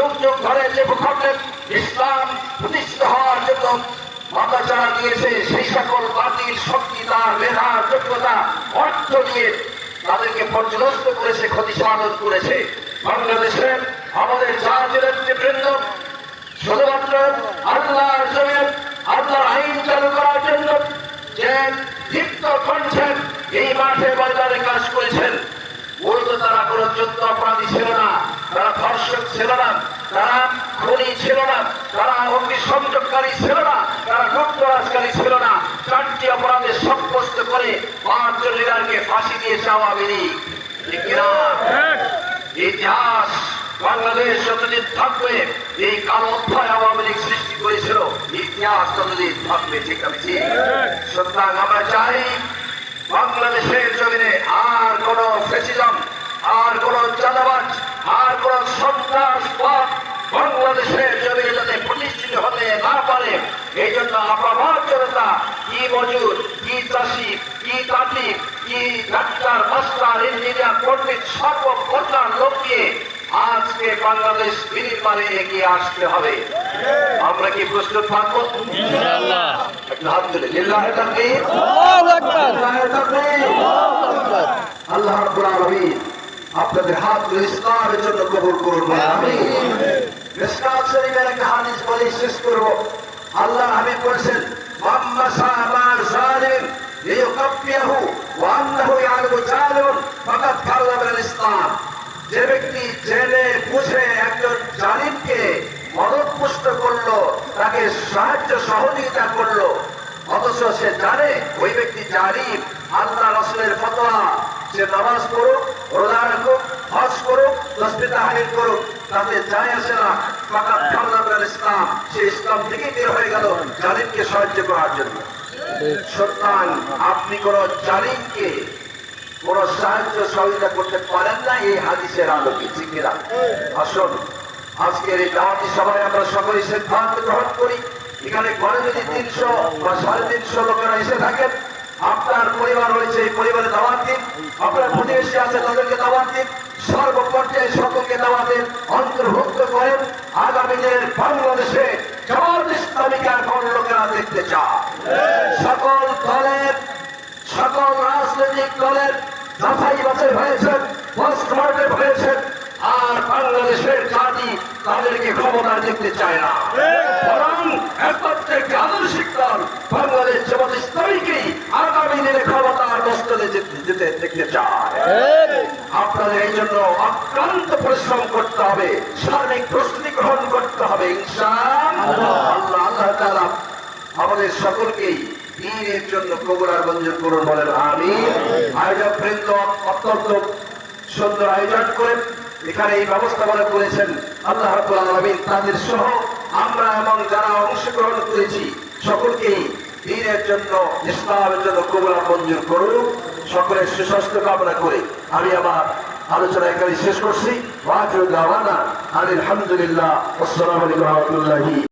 যুগ যুগ ধরে যে ভূখণ্ডে ইসলাম প্রতিষ্ঠিত হওয়ার জন্য মাথা চাড়া দিয়েছে, সেই সকল বাতিল শক্তি, তার মেধা, যোগ্যতা, অর্থ দিয়ে তাদেরকে পর্যদস্ত করেছে, ক্ষতি সাধন করেছে। বাংলাদেশের আমাদের জাতীয় নেতৃবৃন্দ, শুধুমাত্র আল্লাহর জমিন, আল্লাহর আইন চালু করার জন্য যে দীপ্ত কণ্ঠের এই মাঠে ময়দানে কাজ করেছেন মূলত তারা কোনো যুদ্ধ অপরাধী ছিল না, তারা ধর্ষক ছিল না। তারা খুনি ছিল না তারা অগ্নিসংযোগকারী ছিল না তারা গুপ্তরাজকারী ছিল না, চারটি অপরাধে সাব্যস্ত করে পাঁচজন ফাঁসি দিয়েছে আওয়ামী লীগ ইতিহাস বাংলাদেশ যতদিন থাকবে, এই কালো অধ্যায় আওয়ামী লীগ সৃষ্টি করেছিল, ইতিহাস ততদিন থাকবে, ঠিক ঠিক সুতরাং আমরা চাই বাংলাদেশের জমিনে আর কোন ফেসিজম, আর কোন চাঁদাবাজ, আর কোন সন্ত্রাসবাদ বাংলাদেশের জমিনে যাতে প্রতিষ্ঠিত হতে না পারে এই জন্য আপামার জনতা কি মজুর কি চাষি কি তাঁতি কি ডাক্তার মাস্টার ইঞ্জিনিয়ার পণ্ডিত সর্বপ্রকার লোককে আজকে বাংলাদেশ বিনির্মাণে এগিয়ে আসতে হবে। আমরা কি প্রস্তুত থাকব? আলহামদুলিল্লাহ আল্লাহু রাব্বুল আলামিন আপনাদের হাত ইসলামের জন্য কবুল করুন আমিন। মিসকাত শরীফের একটা হাদিস বলে শেষ করব। আল্লাহ হাবিব বলেছেন যে ব্যক্তি জেনে বুঝে একজন জালিমকে মদতপুষ্ট করল, তাকে সাহায্য সহযোগিতা করল, অথচ সে জানে ওই ব্যক্তি জালিম, আল্লাহ রসুলের ফতোয়া। সে নামাজ পড়ুক, রোজা রাখুক, হজ করুক তসবিতা হারির করুক। তাতে যায় আসে না। ফাকাত খারজা ইসলাম। সে ইসলাম থেকে বের হয়ে গেল জালিমকে সাহায্য করার জন্য। সুতরাং আপনি কোন জালিমকে কোন সাহায্য সহযোগিতা করতে পারেন না এই হাদিসের আলোকে। না আসুন, আজকের এই দাওয়াতি সভায় আমরা সকলে সিদ্ধান্ত গ্রহণ করি। এখানে ঘরে যদি তিনশো বা সাড়ে তিনশো লোকেরা এসে থাকেন, আপনার পরিবার রয়েছে, এই পরিবারে দাওয়াত দিন। আপনার প্রতিবেশী আছে, তাদেরকে দাওয়াত দিন। সর্বপর্যায়ে সকলকে অন্তর্ভুক্ত করেন আগামী দিনের বাংলাদেশে জামাত ইসলামীকে আর কোন লোকেরা দেখতে চায়? সকল দলের, সকল রাজনৈতিক দলের যাচাই বাছাই হয়েছেন পোস্টমার্টেম হয়েছেন আর বাংলাদেশের জাতি তাদেরকে ক্ষমতা দেখতে চায় না। বরং একমাত্র আদর্শিক দল বাংলাদেশ জামাত ইসলামীকেই আগামী দিনে ক্ষমতার দস্তলে যেতে যেতে দেখতে চায় আপনাদের এই জন্য অক্লান্ত পরিশ্রম করতে হবে সার্বিক প্রস্তুতি গ্রহণ করতে হবে আল্লাহ। আল্লাহ তাআলা আমাদের সকলকেই দিনের জন্য কবুল মঞ্জুর করুন বলেন আমি আয়োজক বৃন্দ অত্যন্ত সুন্দর আয়োজন করে এখানে এই ব্যবস্থাপনা করেছেন আল্লাহ রাব্বুল আলামিন। তাদের সহ আমরা এবং যারা অংশগ্রহণ করেছি সকলকেই দিনের জন্য ইসলামের জন্য কবুল মঞ্জুর করুন। সকলের সুস্বাস্থ্য কামনা করে আমি আমার আলোচনা এখানে শেষ করছি। আলহামদুলিল্লাহ আসসালামু আলাইকুম রাহমাতুল্লাহি।